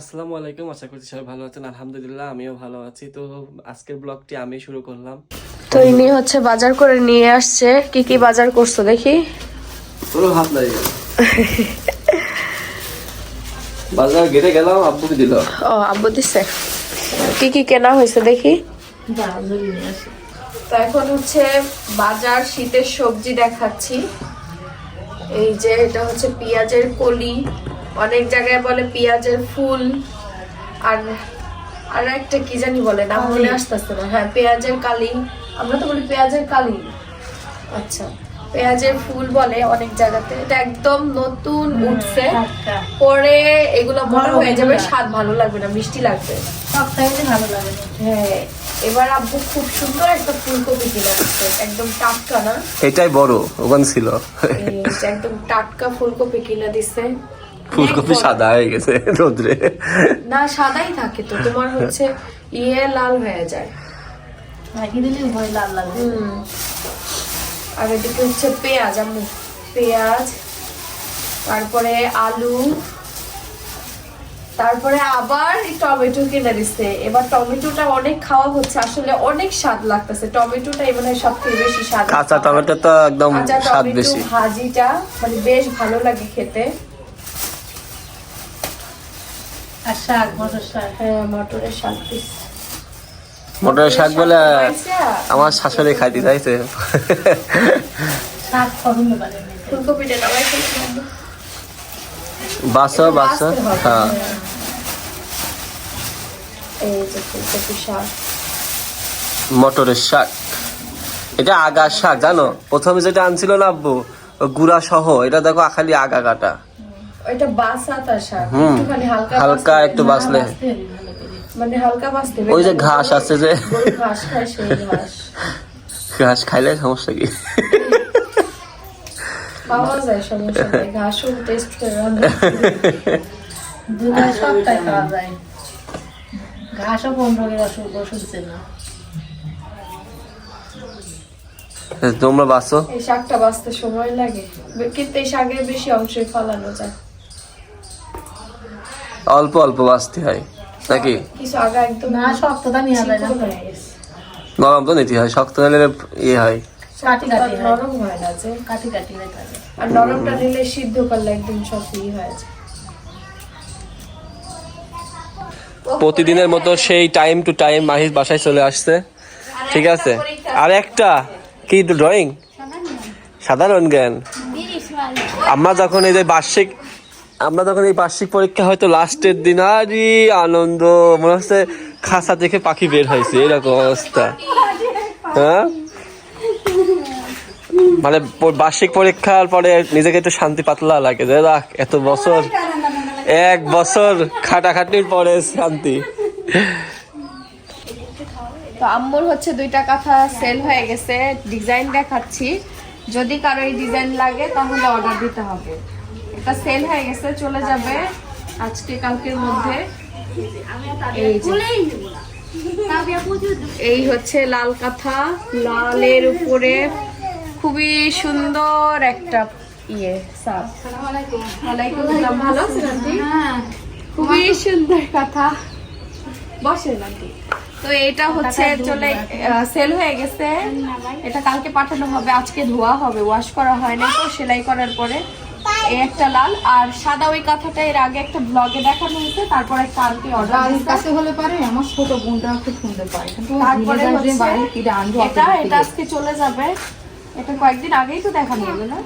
আসসালামু আলাইকুম আশা করছি সবাই ভালো আছেন। আলহামদুলিল্লাহ আমিও ভালো আছি। তো আজকের ব্লগটি আমি শুরু করলাম। তো ইনি হচ্ছে বাজার করে নিয়ে আসছে। কি কি বাজার করছ দেখি? তোর হাত লাগে বাজার গেটে গেলাম আব্বুকে দিল। ও আব্বু দিছে। কি কি কেনা হয়েছে দেখি? তো এখন হচ্ছে বাজার শীতের সবজি দেখাচ্ছি। এই যে এটা হচ্ছে পেঁয়াজের কলি। অনেক জায়গায় বলে পেঁয়াজের ফুল আর আর একটা কি জানি বলে না মনে আসতেছে না। হ্যাঁ পেঁয়াজের কালি। আমরা তো বলি পেঁয়াজের কালি। আচ্ছা। পেঁয়াজের ফুল বলে অনেক জায়গাতে। এটা একদম নতুন উঠছে। পরে এগুলো বড় হয়ে যাবে স্বাদ ভালো লাগবে না মিষ্টি লাগবে। ভালো লাগে। হ্যাঁ এবার আব্বু খুব সুন্দর একটা ফুলকপি কিনে আসছে একদম টাটকা না? এটাই বড় ওখানে ছিল। একদম টাটকা ফুলকপি কিনে দিছে। ফুলকপি সাদা হয়ে গেছে রোদ্রে। না সাদাই থাকে তো তোমার হচ্ছে ইয়ে লাল হয়ে যায়। লাল আর এদিকে হচ্ছে পেঁয়াজ আম্মু। পেঁয়াজ তারপরে আলু তারপরে আবার টমেটো কিনে দিচ্ছে এবার টমেটোটা অনেক খাওয়া হচ্ছে আসলে অনেক স্বাদ লাগতেছে। টমেটোটাই মানে সব থেকে বেশি স্বাদ। কাঁচা টমেটো তো একদম স্বাদ বেশি। ভাজিটা মানে বেশ ভালো লাগে খেতে। আর শাক মটর শাক। হ্যাঁ মটরের শাক পিস মটরের শাক বলে আমার শাশুড়ি খাইতে চাইছে শাক ফুলকপিটা নামাই বাসো বাসো হ্যাঁ। হ্যাঁ। এই যে ফুলকপি শাক। মটরের শাক। এটা আগা শাক জানো? প্রথমে যেটা আনছিল না আব্বু? গুড়া সহ। এটা দেখো খালি আগা কাটা। ওইটা বাসাতা শাক। একটুখানি হালকা হালকা একটু বাঁচতে ভালো করে মানে হালকা ওই যে ঘাস আছে যে। ঘাস খায় সেই ঘাস। ঘাস খাইলে সমস্যা কি? পাওয়া যায় সমস্যা নেই। ঘাসও টেস্ট করে সবটাই খাওয়া যায়। ঘাসও পনেরো কেজি ওষুধ ওষুধ না। তোমরা বাসো? এই শাকটা বাছতে সময় লাগে। কিন্তু এই শাকের বেশি অংশই ফলানো যায়। অল্প অল্প বাঁচতে হয়। নাকি? কিছু আগা একদম না শক্ততা নেওয়া যায় না। চিকন গেছে। নরম তো নিতে হয় শক্ত হলে ইয়ে হয়। কাটি কাটি। নরম না যে কাটি কাটি রেখে হবে আর নরমটা নিলে সিদ্ধ করলে একদম সব ই যায়। প্রতিদিনের মতো সেই টাইম টু টাইম মাহির বাসায় চলে আসছে। ঠিক আছে? আর একটা? কি ড্রয়িং সাধারণ জ্ঞান। আমরা যখন এই যে বার্ষিক আমরা যখন এই বার্ষিক পরীক্ষা হয়তো লাস্টের দিন আরই আনন্দ, মনে হচ্ছে খাসা দেখে পাখি বের হয়েছে, এরকম অবস্থা। হ্যাঁ? মানে বার্ষিক পরীক্ষার পরে নিজেকে একটু শান্তি পাতলা লাগে, যে রাখ এত বছর, এক বছর খাটাখাটির পরে শান্তি। তো আম্মুর হচ্ছে দুইটা কাঁথা সেল হয়ে গেছে ডিজাইন দেখাচ্ছি। যদি কারও এই ডিজাইন লাগে, তাহলে অর্ডার দিতে হবে। এটা সেল হয়ে গেছে চলে যাবে আজকে কালকের মধ্যে। এই হচ্ছে লাল কাঁথা লালের উপরে খুবই সুন্দর একটা ইয়ে সাপ ভালো খুবই সুন্দর কথা। বসেন আন্টি। তো এটা হচ্ছে চলে সেল হয়ে গেছে। এটা কালকে পাঠানো হবে আজকে ধোয়া হবে ওয়াশ করা হয় না তো সেলাই করার পরে। একটা লাল আর সাদা ওই কথাটা এর আগে একটা ব্লগে দেখানো হয়েছে তারপর একটা অর্ডার কাছে হলে পারে আমার ছোট বোনটা খুব সুন্দর পারে কিন্তু তারপরে ভুলে যায় যে হচ্ছে বাইরে কিনে আনব অত এটা এটা আজকে চলে যাবে। এটা কয়েকদিন আগেই তো দেখানো হলো না?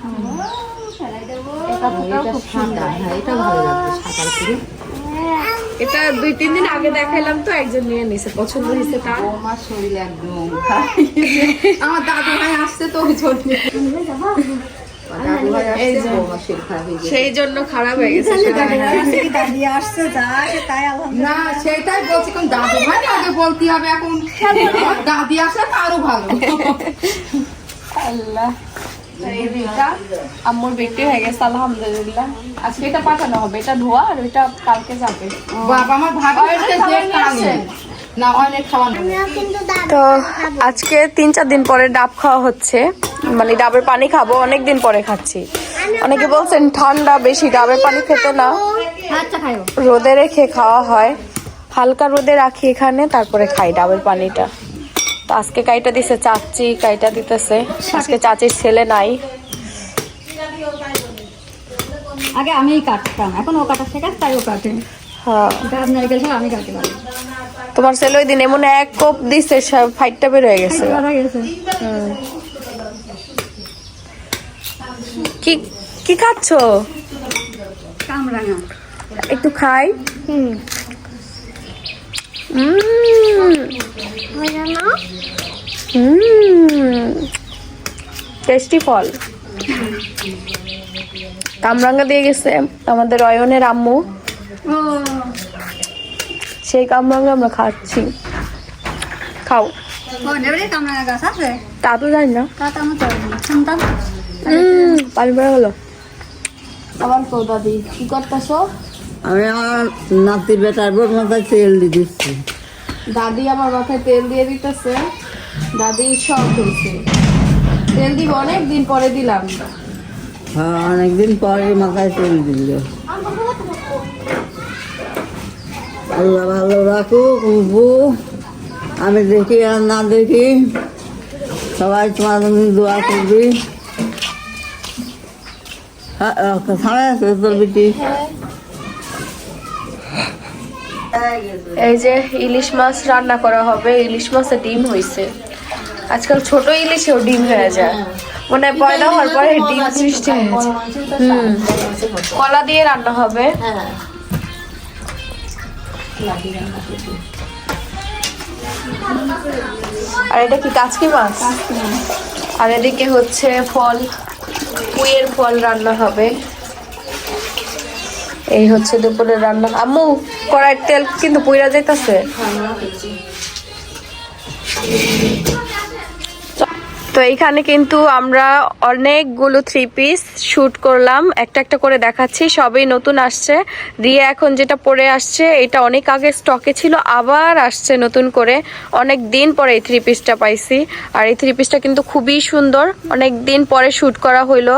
এটা এটা খুব সাদা সুন্দর হ্যাঁ এটা দুই তিন দিন আগে দেখাইলাম তো একজন নিয়ে নিছে পছন্দ হয়েছে তার। আমার শরীর একদম আমার দাদু ভাই আসছে তো ওই জন্য। সেই জন্য খারাপ হয়ে গেছে না সেটাই বলছি কোন দাদু ভাই আগে বলতে হবে এখন দাদি আসলে তো ভালো। আল্লাহ। আম্মুর বিক্রি হয়ে গেছে আলহামদুলিল্লাহ। আজকে এটা পাঠানো হবে এটা ধোয়া আর ওইটা কালকে যাবে। বাবা আমার ভাবি? না অনেক খাওয়ানো তো আজকে তিন চার দিন পরে ডাব খাওয়া হচ্ছে। মানে ডাবের পানি খাব অনেক দিন পরে খাচ্ছি। অনেকে বলছেন ঠান্ডা বেশি ডাবের পানি খেতে না। আচ্ছা রোদে রেখে খাওয়া হয়। হালকা রোদে রাখি এখানে তারপরে খাই ডাবের পানিটা। তো আজকে কাইটা দিছে চাচি কাইটা দিতেছে। আজকে চাচির ছেলে নাই। আগে আমি কাটতাম এখন ও কাটা শেখার তাই ও কাটে। হ্যাঁ। তোমার ছেলে ওই দিন এমন এক কোপ দিছে সব ফাইটটা বের হয়ে গেছে। কি কি খাচ্ছ? একটু খাই। হুম। টেস্টি ফল। কামরাঙ্গা দিয়ে গেছে আমাদের অয়নের আম্মু। সেই কামরাঙ্গা আমরা খাচ্ছি। খাও। তা তো জানি না। পানি পড়ে গেল আবার কো দাদি কি করতেছো? আমি আমার নাতি বেটার বোর মাথায় তেল দিয়ে দিচ্ছি। দাদি আমার মাথায় তেল দিয়ে দিতেছে। দাদি শখ হয়েছে তেল দিব অনেক দিন পরে দিলাম। হ্যাঁ অনেকদিন পরে মাথায় তেল দিল। আল্লাহ ভালো রাখুক আমি দেখি আর না দেখি সবাই তোমার দোয়া করবি হ্যাঁ সামনে আছে তোর বেটি এই যে ইলিশ মাছ রান্না করা হবে, ইলিশ মাছে ডিম হইছে। আজকাল ছোট ইলিশেও ডিম হয়ে যায়। মনে হয় পয়দা হওয়ার পরে ডিম সৃষ্টি হয়েছে। হুম। কলা দিয়ে রান্না হবে। আর এটা কি কাচকি মাছ? আর এদিকে হচ্ছে ফল। পুইয়ের ফল রান্না হবে। এই হচ্ছে দুপুরের রান্না। আম্মু কড়াইয়ের তেল কিন্তু পুইরা যাইতাছে। তো এইখানে কিন্তু আমরা অনেকগুলো থ্রি পিস শ্যুট করলাম। একটা একটা করে দেখাচ্ছি, সবই নতুন আসছে। রিয়া এখন যেটা পরে আসছে, এটা অনেক আগে স্টকে ছিল, আবার আসছে নতুন করে। অনেক দিন পরে এই থ্রি পিসটা পাইছি। আর এই থ্রি পিসটা কিন্তু খুবই সুন্দর। অনেক দিন পরে শ্যুট করা হইল।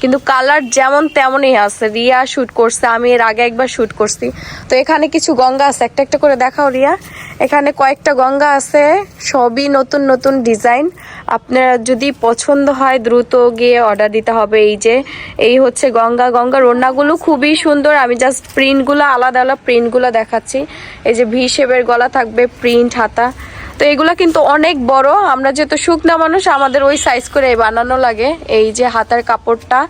কিন্তু কালার যেমন তেমনই আছে। রিয়া শুট করছে, আমি এর আগে একবার শ্যুট করছি। তো এখানে কিছু গঙ্গা আছে, একটা একটা করে দেখাও রিয়া। এখানে কয়েকটা গঙ্গা আছে, সবই নতুন নতুন ডিজাইন আপনারা যদি পছন্দ হয়, দ্রুত গিয়ে অর্ডার দিতে হবে। এই যে, এই হচ্ছে গঙ্গা। গঙ্গার ওড়নাগুলো খুবই সুন্দর। আমি জাস্ট প্রিন্টগুলো আলাদা আলাদা প্রিন্টগুলো দেখাচ্ছি। এই যে ভি শেপের গলা থাকবে প্রিন্ট হাতা। তো এগুলা কিন্তু অনেক বড়। আমরা যেহেতু শুকনা মানুষ, আমাদের ওই সাইজ করে বানানো লাগে। এই যে হাতার কাপড়টা,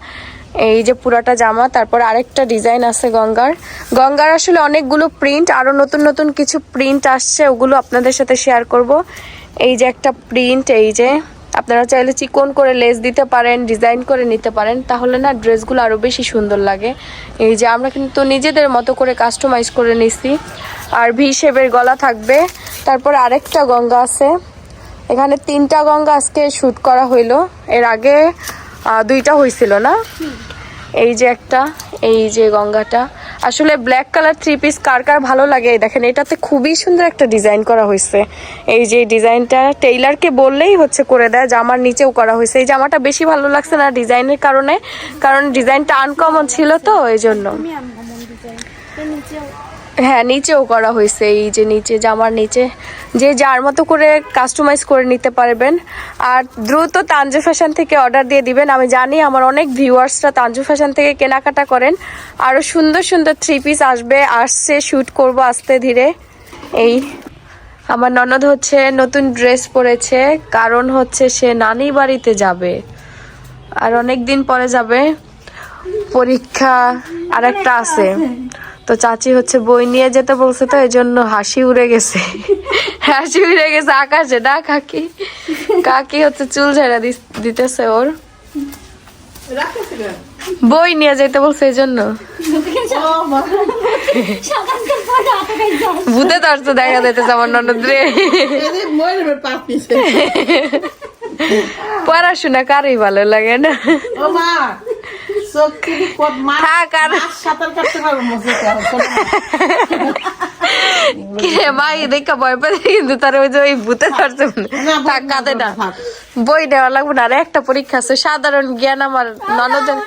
এই যে পুরাটা জামা, তারপর আরেকটা ডিজাইন আছে গঙ্গার। গঙ্গার আসলে অনেকগুলো প্রিন্ট আরও নতুন নতুন কিছু প্রিন্ট আসছে, ওগুলো আপনাদের সাথে শেয়ার করব। এই যে একটা প্রিন্ট এই যে আপনারা চাইলে চিকন করে লেস দিতে পারেন ডিজাইন করে নিতে পারেন তাহলে না ড্রেসগুলো আরও বেশি সুন্দর লাগে। এই যে আমরা কিন্তু নিজেদের মতো করে কাস্টমাইজ করে নিছি। আর ভি শেপের গলা থাকবে। তারপর আরেকটা গঙ্গা আছে। এখানে তিনটা গঙ্গা আজকে শ্যুট করা হইল। এর আগে দুইটা হয়েছিল না? এই যে একটা এই যে গঙ্গাটা। আসলে ব্ল্যাক কালার থ্রি পিস কার কার ভালো লাগে? দেখেন, এটাতে খুবই সুন্দর একটা ডিজাইন করা হয়েছে। এই যে ডিজাইনটা টেইলারকে বললেই হচ্ছে করে দেয়, জামার নিচেও করা হয়েছে। এই জামাটা বেশি ভালো লাগছে না ডিজাইনের কারণে, কারণ ডিজাইনটা আনকমন ছিল তো, এই জন্য। হ্যাঁ নিচেও করা হয়েছে, এই যে নিচে, জামার নিচে। যে যার মতো করে কাস্টমাইজ করে নিতে পারবেন। আর দ্রুত তানজু ফ্যাশন থেকে অর্ডার দিয়ে দিবেন। আমি জানি আমার অনেক ভিউয়ার্সরা তানজু ফ্যাশন থেকে কেনাকাটা করেন। আরও সুন্দর সুন্দর থ্রি পিস আসবে, আসছে শ্যুট করব আস্তে ধীরে। এই, আমার ননদ হচ্ছে নতুন ড্রেস পরেছে, কারণ হচ্ছে সে নানি বাড়িতে যাবে। আর অনেক দিন পরে যাবে। পরীক্ষা আর একটা আছে। তো চাচি হচ্ছে বই নিয়ে যেতে বলছে তো এই জন্য হাসি উড়ে গেছে। হাসি উড়ে গেছে আকাশে, না কাকি? কাকি হচ্ছে চুল ঝেড়া দিতেছে ওর। বই নিয়ে যেতে বলছে এই জন্য তো দেখা যাইতেছে আমার ননদ রে পড়াশোনা কারই ভালো লাগে না। দেখা ভয় কিন্তু তার ওই যে ওই ভূতে ধরছে। থাক কাঁদে না। বই দেওয়া লাগবে না আর একটা পরীক্ষা আছে। সাধারণ জ্ঞান আমার ননদের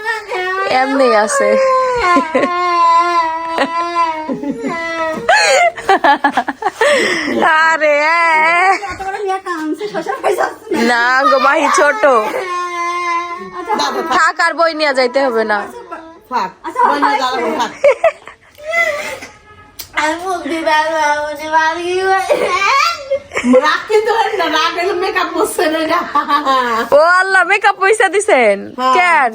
এমনি আছে। আরে। না গো মাহি ছোট। থাক আর বই নিয়ে যাইতে হবে না। মেকআপ করছে ও আল্লাহ মেকআপ পয়সা দিছেন? হ্যাঁ। কেন?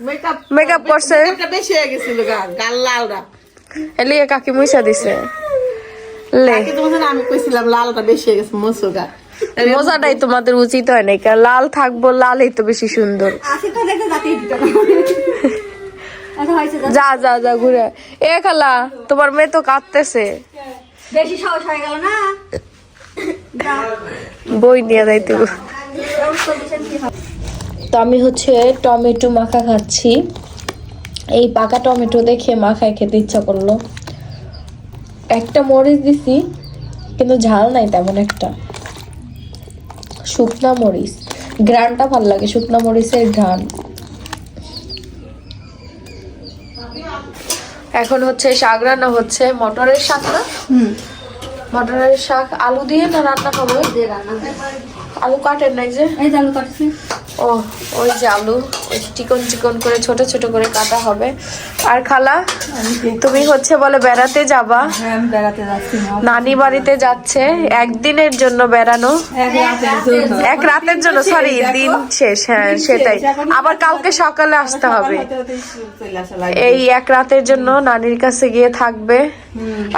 মেকআপ মেকআপ করছে? মেকআপটা বেশি হয়ে গেছিল গাল লালটা এলিয়ে কাকি মুইসা দিছে। আমি কইছিলাম লালটা বেশি হয়ে গেছে মসু মজাটাই তোমাদের উচিত হয় নাই কারণ লাল থাকব লালই তো বেশি সুন্দর। যা যা যা ঘুরে এ খালা তোমার মেয়ে তো কাঁদতেছে। বেশি সাহস হয়ে গেল না? বই নিয়ে যাইতে তো আমি হচ্ছে টমেটো মাখা খাচ্ছি। এই পাকা টমেটো দেখে মাখায় খেতে ইচ্ছা করল। একটা মরিচ দিছি কিন্তু ঝাল নাই তেমন একটা। শুকনা মরিচ। ঘ্রানটা ভালো লাগে শুকনা মরিচের ঘ্রান এখন হচ্ছে শাক রান্না হচ্ছে মটরের শাক না? মটরের শাক আলু দিয়ে না রান্না হবে আলু কাটেন নাই যে। কাটছি। ও ওই যে আলু ওই চিকন চিকন করে ছোট ছোট করে কাটা হবে। আর খালা তুমি হচ্ছে বলে বেড়াতে যাবা। হ্যাঁ নানি বাড়িতে যাচ্ছে একদিনের জন্য বেড়ানো। এক রাতের জন্য। এক রাতের জন্য সরি দিন শেষ হ্যাঁ সেটাই। আবার কালকে সকালে আসতে হবে। এই এক রাতের জন্য নানির কাছে গিয়ে থাকবে।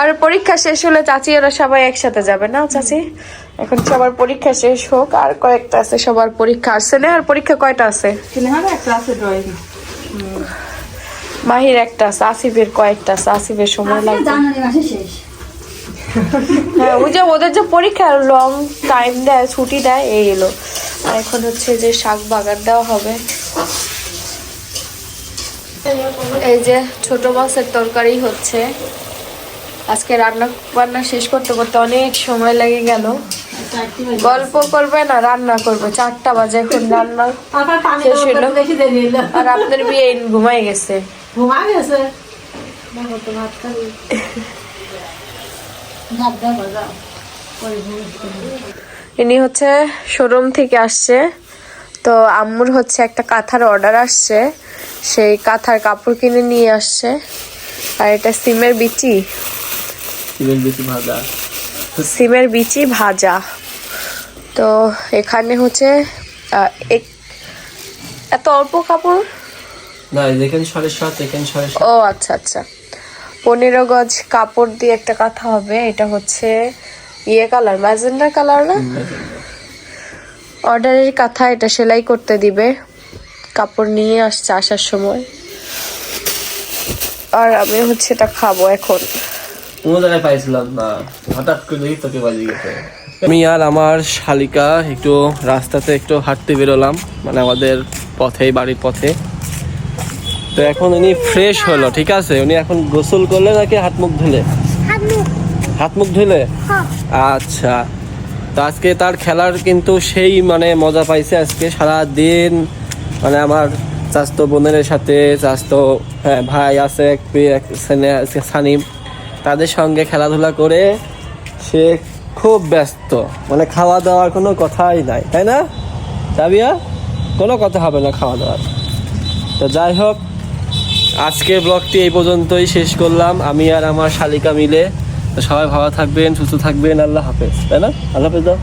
আর পরীক্ষা শেষ হলে চাচি ওরা সবাই একসাথে যাবে না চাচি? এখন সবার পরীক্ষা শেষ হোক আর কয়েকটা আছে সবার পরীক্ষা। আর পরীক্ষা কয়টা আছে? ড্রয়িং মাহির একটা আছে আসিফের কয়েকটা আছে আসিফের সময় লাগবে। জানুয়ারি মাসে শেষ। হ্যাঁ ওই যে ওদের যে পরীক্ষা লং টাইম দেয় ছুটি দেয় এই এলো। আর এখন হচ্ছে যে শাক বাগান দেওয়া হবে। এই যে ছোট মাছের তরকারি হচ্ছে। আজকে রান্না বান্না শেষ করতে করতে অনেক সময় লেগে গেল। গল্প করবে না রান্না করবে। চারটা বাজে এখন রান্না। শেষ হলো। আর আপনার বিয়ে ঘুমাই গেছে। ঘুমা গেছে ইনি হচ্ছে শোরুম থেকে আসছে। তো আম্মুর হচ্ছে একটা কাঁথার অর্ডার আসছে। সেই কাঁথার কাপড় কিনে নিয়ে আসছে। আর এটা সিমের বিচি। সিমেন্ট বেশি ভাজা। সিমের বিচি ভাজা। তো এখানে হচ্ছে এক- এত অল্প কাপড়? না দেখেন সাড়ে সাত এখানে সাড়ে ও আচ্ছা আচ্ছা। পনেরো গজ কাপড় দিয়ে একটা কাঁথা হবে এটা হচ্ছে ইয়ে কালার ম্যাজেন্ডা কালার না? অর্ডারের কাঁথা এটা সেলাই করতে দিবে। কাপড় নিয়ে আসছে আসার সময়। আর আমি হচ্ছে এটা খাব এখন। কোনো জায়গায় পাইছিলাম না। হঠাৎ করে দেখি তোকে বাজি গেছে। আমি আর আমার শালিকা একটু রাস্তাতে একটু হাঁটতে বেরোলাম মানে আমাদের পথে বাড়ির পথে। তো এখন উনি ফ্রেশ হলো ঠিক আছে? উনি এখন গোসল করলে নাকি হাত মুখ ধুলে? হাত মুখ। ধুলে? আচ্ছা। তো আজকে তার খেলার কিন্তু সেই মানে মজা পাইছে আজকে। সারা দিন মানে আমার চাস্তো বোনের সাথে চাস্তো হ্যাঁ, ভাই আছে এক সানিম। তাদের সঙ্গে খেলাধুলা করে সে খুব ব্যস্ত। মানে খাওয়া দাওয়ার কোনো কথাই নাই, তাই না? তাবিয়া কোনো কথা হবে না খাওয়া দাওয়ার তো যাই হোক আজকের ব্লগটি এই পর্যন্তই শেষ করলাম। আমি আর আমার শালিকা মিলে। তো সবাই ভালো থাকবেন, সুস্থ থাকবেন। আল্লাহ হাফেজ, তাই না? আল্লাহ হাফেজ দাও।